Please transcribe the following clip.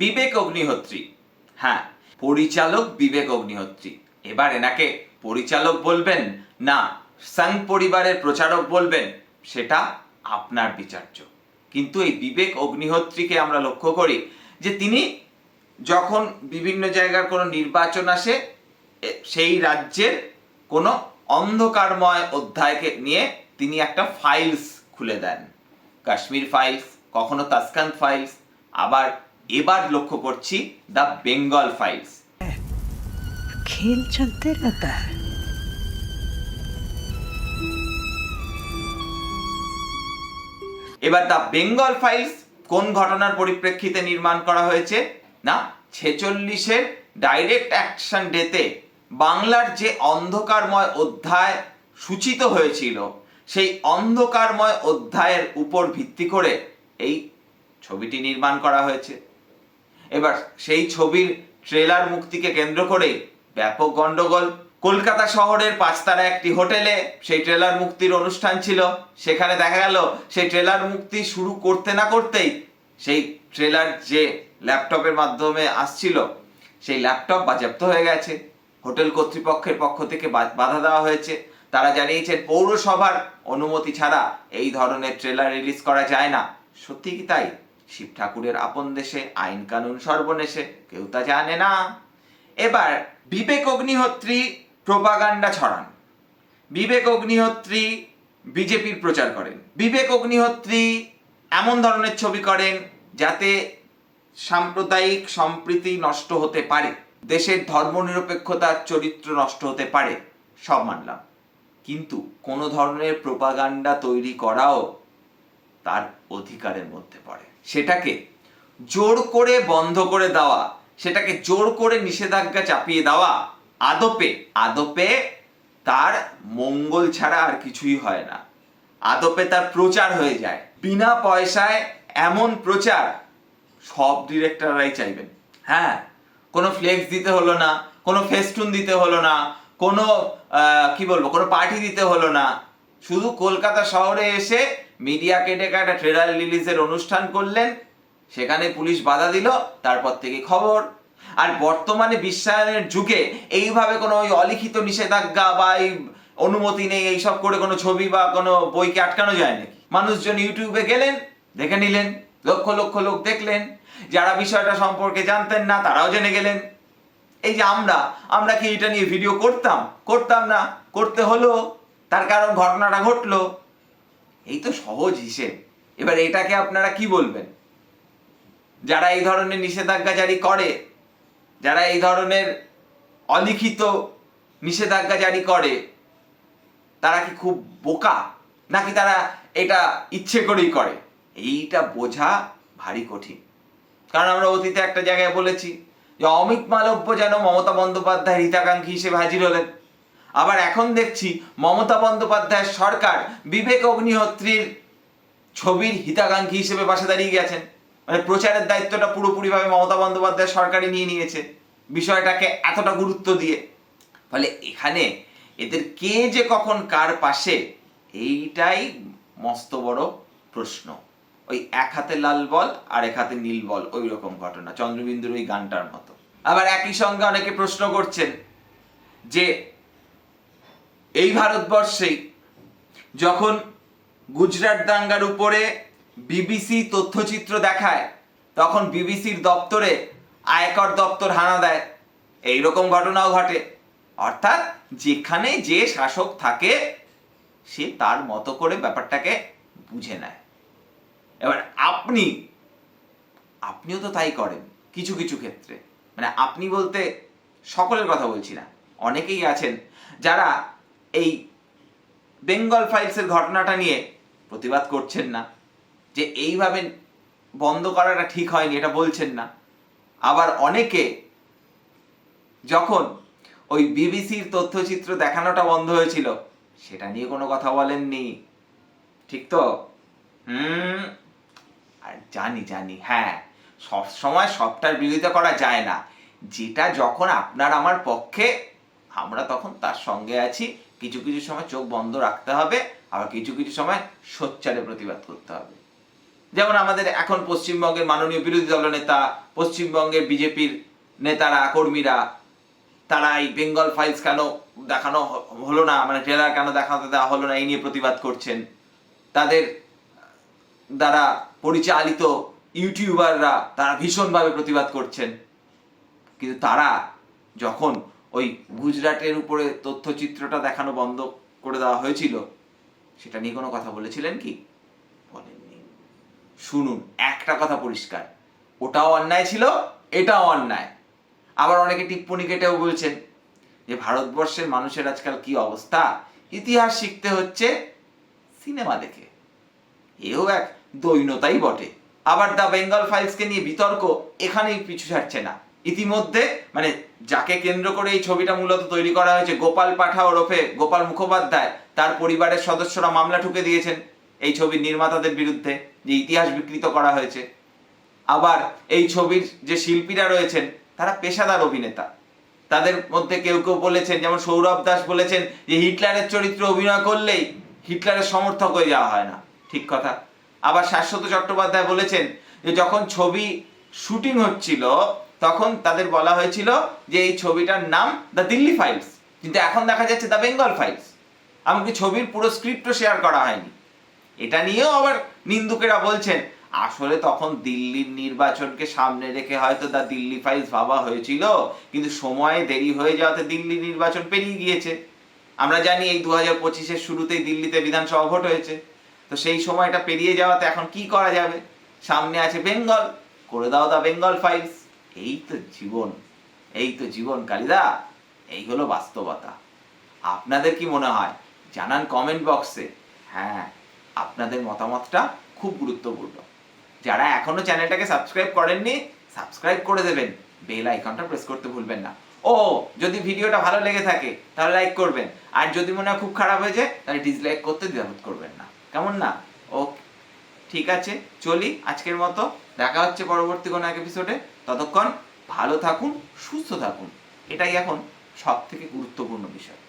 বিবেক অগ্নিহোত্রী। হ্যাঁ পরিচালক বিবেক অগ্নিহোত্রী। এবার এনাকে পরিচালক বলবেন না, সাং পরিবারের প্রচারক বলবেন, সেটা আপনার বিচার্য। কিন্তু এই বিবেক অগ্নিহোত্রীকে আমরা লক্ষ্য করি যে তিনি যখন বিভিন্ন জায়গার কোনো নির্বাচন আসে সেই রাজ্যের কোনো অন্ধকারময় অধ্যায়কে নিয়ে তিনি একটা ফাইলস খুলে দেন। কাশ্মীর ফাইলস কখনো তাসকান্ত ফাইলস আবার এবার লক্ষ্য করছি দ্য বেঙ্গল ফাইলস खेल चलते रहता है এবার দ্য বেঙ্গল ফাইলস কোন ঘটনার পরিপ্রেক্ষিতে নির্মাণ করা হয়েছে না ছেচল্লিশের ডাইরেক্ট অ্যাকশন ডেতে বাংলার যে অন্ধকারময় অধ্যায় সূচিত হয়েছিল সেই অন্ধকারময় অধ্যায়ের উপর ভিত্তি করে এই ছবিটি নির্মাণ করা হয়েছে এবার সেই ছবির ট্রেলার মুক্তিকে কেন্দ্র করে ব্যাপক গন্ডগোল। কলকাতা শহরের পাঁচতারা একটি হোটেলে সেই ট্রেলার মুক্তির অনুষ্ঠান ছিল। সেখানে দেখা গেল, সেই ট্রেলার মুক্তি শুরু করতে না করতেই সেই ট্রেলার যে ল্যাপটপের মাধ্যমে আসছিল, সেই ল্যাপটপ বাজেয়াপ্ত হয়ে গেছে। হোটেল কর্তৃপক্ষের পক্ষ থেকে বাধা দেওয়া হয়েছে। তারা জানিয়েছেন, পৌরসভার অনুমতি ছাড়া এই ধরনের ট্রেলার রিলিজ করা যায় না। সত্যি কি তাই? শিব ঠাকুরের আপন দেশে, আইন কানুন সর্বনেশে, কেউ তা জানে না। এবার বিবেক অগ্নিহোত্রী প্রোপাগান্ডা ছড়ান। বিবেক অগ্নিহোত্রী বিজেপির প্রচার করেন। বিবেক অগ্নিহোত্রী এমন ধরনের ছবি করেন যাতে সাম্প্রদায়িক সম্প্রীতি নষ্ট হতে পারে, দেশের ধর্মনিরপেক্ষতার চরিত্র নষ্ট হতে পারে, সব মানলাম। কিন্তু কোনো ধরনের প্রোপাগান্ডা তৈরি করাও তার অধিকারের মধ্যে পড়ে। সেটাকে জোর করে বন্ধ করে দেওয়া, সেটাকে জোর করে নিষেধাজ্ঞা চাপিয়ে দেওয়া, আদপে আদপে তার মঙ্গল ছাড়া আর কিছুই হয় না। আদপে তার প্রচার হয়ে যায়। বিনা পয়সায় এমন প্রচার সব ডিরেক্টররাই চাইবেন। হ্যাঁ কোনো ফ্লেক্স দিতে হলো না, কোনো ফেস্টুন দিতে হলো না, কোনো কি বলব, কোনো পার্টি দিতে হলো না। শুধু কলকাতা শহরে এসে মিডিয়াকে কেটে একটা ট্রেলার রিলিজের অনুষ্ঠান করলেন, সেখানে পুলিশ বাধা দিল, তারপর থেকে খবর। আর বর্তমানে বিশ্বায়নের যুগে এইভাবে কোনো ওই অলিখিত নিষেধাজ্ঞা বা এই অনুমতি নেই, এইসব করে কোনো ছবি বা কোনো বইকে আটকানো যায় নাকি? মানুষজন ইউটিউবে গেলেন, দেখে নিলেন, লক্ষ লক্ষ লোক দেখলেন, যারা বিষয়টা সম্পর্কে জানতেন না তারাও জেনে গেলেন। এই যে আমরা আমরা কি এটা নিয়ে ভিডিও করতাম? করতাম না, করতে হলো, তার কারণ ঘটনাটা ঘটলো। এই তো সহজ হিসেব। এবার এটাকে আপনারা কি বলবেন? যারা এই ধরনের নিষেধাজ্ঞা জারি করে, যারা এই ধরনের অলিখিত নিষেধাজ্ঞা জারি করে, তারা কি খুব বোকা? নাকি তারা এটা ইচ্ছে করেই করে? এইটা বোঝা ভারী কঠিন। কারণ আমরা অতীতে একটা জায়গায় বলেছি যে অমিত মালব্য যেন মমতা বন্দ্যোপাধ্যায় হিতাকাঙ্ক্ষী হিসেবে হাজির হলেন। আবার এখন দেখছি মমতা বন্দ্যোপাধ্যায়ের সরকার বিবেক অগ্নিহোত্রীর ছবির হিতাকাঙ্ক্ষী হিসেবে পাশে দাঁড়িয়ে গেছেন। মানে প্রচারের দায়িত্বটা পুরোপুরিভাবে মমতা বন্দ্যোপাধ্যায় সরকারই নিয়ে নিয়েছে বিষয়টাকে এতটা গুরুত্ব দিয়ে। ফলে এখানে এদের কে যে কখন কার পাশে, এইটাই মস্ত বড় প্রশ্ন। ওই এক হাতে লাল বল আর এক হাতে নীল বল, ওই রকম ঘটনা, চন্দ্রবিন্দুর ওই গানটার মতো। আবার একই সঙ্গে অনেকে প্রশ্ন করছেন যে এই ভারতবর্ষেই যখন গুজরাট দাঙ্গার উপরে বিবিসি তথ্যচিত্র দেখায়, তখন বিবিসির দপ্তরে আয়কর দপ্তর হানা দেয়। এইরকম ঘটনাও ঘটে। অর্থাৎ যেখানে যে শাসক থাকে, সে তার মতো করে ব্যাপারটাকে বুঝে নেয়। এবার আপনি, আপনিও তো তাই করেন কিছু কিছু ক্ষেত্রে। মানে আপনি বলতে সকলের কথা বলছি না, অনেকেই আছেন যারা এই বেঙ্গল ফাইলসের ঘটনাটা নিয়ে প্রতিবাদ করছেন না, যে এইভাবে বন্ধ করাটা ঠিক হয়নি, এটা বলছেন না। আবার অনেকে যখন ওই বিবিসির তথ্যচিত্র দেখানোটা বন্ধ হয়েছিল, সেটা নিয়ে কোনো কথা বলেননি। ঠিক তো? হুম? আর জানি জানি হ্যাঁ। সব সময় সবটার বিরোধিতা করা যায় না। যেটা যখন আপনার আমার পক্ষে আমরা তখন তার সঙ্গে আছি। কিছু কিছু সময় চোখ বন্ধ রাখতে হবে, আবার কিছু কিছু সময় সোচ্চারে প্রতিবাদ করতে হবে। যেমন আমাদের এখন পশ্চিমবঙ্গের মাননীয় বিরোধী দলনেতা পশ্চিমবঙ্গের বিজেপির নেতারা, কর্মীরা তারা এই বেঙ্গল ফাইলস কেন দেখানো হলো না মানে ট্রেলার কেন দেখাতে দেওয়া হলো না, এই নিয়ে প্রতিবাদ করছেন। তাদের দ্বারা পরিচালিত ইউটিউবাররা তারা ভীষণভাবে প্রতিবাদ করছেন। কিন্তু তারা যখন ওই গুজরাটের উপরে তথ্যচিত্রটা দেখানো বন্ধ করে দেওয়া হয়েছিল, সেটা নিয়ে কোনো কথা বলেছিলেন কি? বলেননি। শুনুন, একটা কথা পরিষ্কার। ওটাও অন্যায় ছিল, এটাও অন্যায়। আবার অনেকে টিপ্পনি কেটেও বলছেন যে ভারতবর্ষের মানুষের আজকাল কি অবস্থা? ইতিহাস শিখতে হচ্ছে সিনেমা দেখে। এও এক দৈনতাই বটে। আবার দ্য বেঙ্গল ফাইলসকে নিয়ে বিতর্ক এখানেই পিছু ছাড়ছে না। ইতিমধ্যে মানে যাকে কেন্দ্র করে এই ছবিটা মূলত তৈরি করা হয়েছে, গোপাল পাঠা ওরফে গোপাল মুখোপাধ্যায়, তার পরিবারের সদস্যরা মামলা ঠুকে দিয়েছেন এই ছবির নির্মাতাদের বিরুদ্ধে, যে ইতিহাস বিকৃত করা হয়েছে। আবার এই ছবির যে শিল্পীরা রয়েছেন, তারা পেশাদার অভিনেতা। তাদের মধ্যে কেউ কেউ বলেছেন, যেমন সৌরভ দাস বলেছেন যে হিটলারের চরিত্রে অভিনয় করলেই হিটলারের সমর্থক হয়ে যাওয়া হয় না। ঠিক কথা। আবার শাশ্বত চট্টোপাধ্যায় বলেছেন যে যখন ছবি শুটিং হচ্ছিল তখন তাদের বলা হয়েছিল যে এই ছবিটার নাম দ্য দিল্লি ফাইলস। কিন্তু এখন দেখা যাচ্ছে দ্য বেঙ্গল ফাইলস। এমনকি ছবির পুরো স্ক্রিপ্টও শেয়ার করা হয়নি। এটা নিয়েও আবার নিন্দুকেরা বলছেন, আসলে তখন দিল্লির নির্বাচনকে সামনে রেখে হয়তো দা দিল্লি ফাইলস ভাবা হয়েছিল, কিন্তু সময়ে দেরি হয়ে যাওয়াতে দিল্লি নির্বাচন পেরিয়ে গিয়েছে। আমরা জানি এই দু হাজার পঁচিশের শুরুতেই দিল্লিতে বিধানসভা ভোট হয়েছে। তো সেই সময়টা পেরিয়ে যাওয়াতে এখন কি করা যাবে? সামনে আছে বেঙ্গল, করে দাও দা বেঙ্গল ফাইলস। এই তো জীবন, এই তো জীবন কালিদা, এই হলো বাস্তবতা। আপনাদের কি মনে হয়? জানান কমেন্ট বক্সে হ্যাঁ আপনাদের মতামতটা খুব গুরুত্বপূর্ণ। যারা এখনও চ্যানেলটাকে সাবস্ক্রাইব করেননি সাবস্ক্রাইব করে দেবেন। বেল আইকনটা প্রেস করতে ভুলবেন না। ও, যদি ভিডিওটা ভালো লেগে থাকে, তাহলে লাইক করবেন। আর যদি মনে হয় খুব খারাপ হয়েছে, তাহলে ডিসলাইক করতে দ্বিধাবোধ করবেন না। কেমন না? ঠিক আছে, চলি, আজকের মতো। দেখা হচ্ছে পরবর্তী কোনো এক এপিসোডে ততক্ষণ ভালো থাকুন, সুস্থ থাকুন। এটাই এখন সব থেকে গুরুত্বপূর্ণ বিষয়।